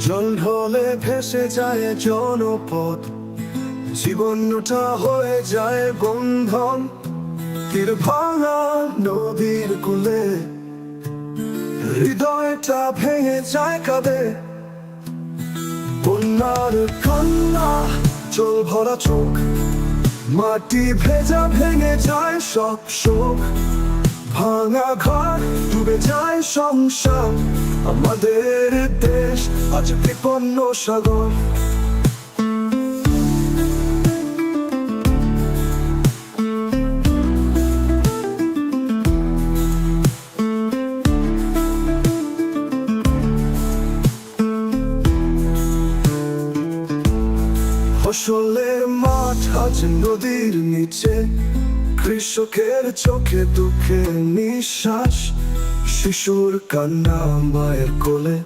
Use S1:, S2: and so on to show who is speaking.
S1: জল ঢলে ভেসে যায় জনপদ। জীবনটা হয়ে যায় বন্ধন। তীর ভাঙা নদীর কুলে। হৃদয়টা ভেঙে যায় কাঁদে। বন্যার কান্না, চোল ভরা চোখ। মাটি ভেজা ভেঙে যায় সব শোক। ভাঙা ঘর ডুবে যায় সংসার। আমাদের দেশ আজ বিপন্ন সাগর। ফসলের মাঠ আজ নদীর নিচে। কৃষকের চোখে দুঃখে নিঃশ্বাস শিশুর কান্না মায়ের কোলে।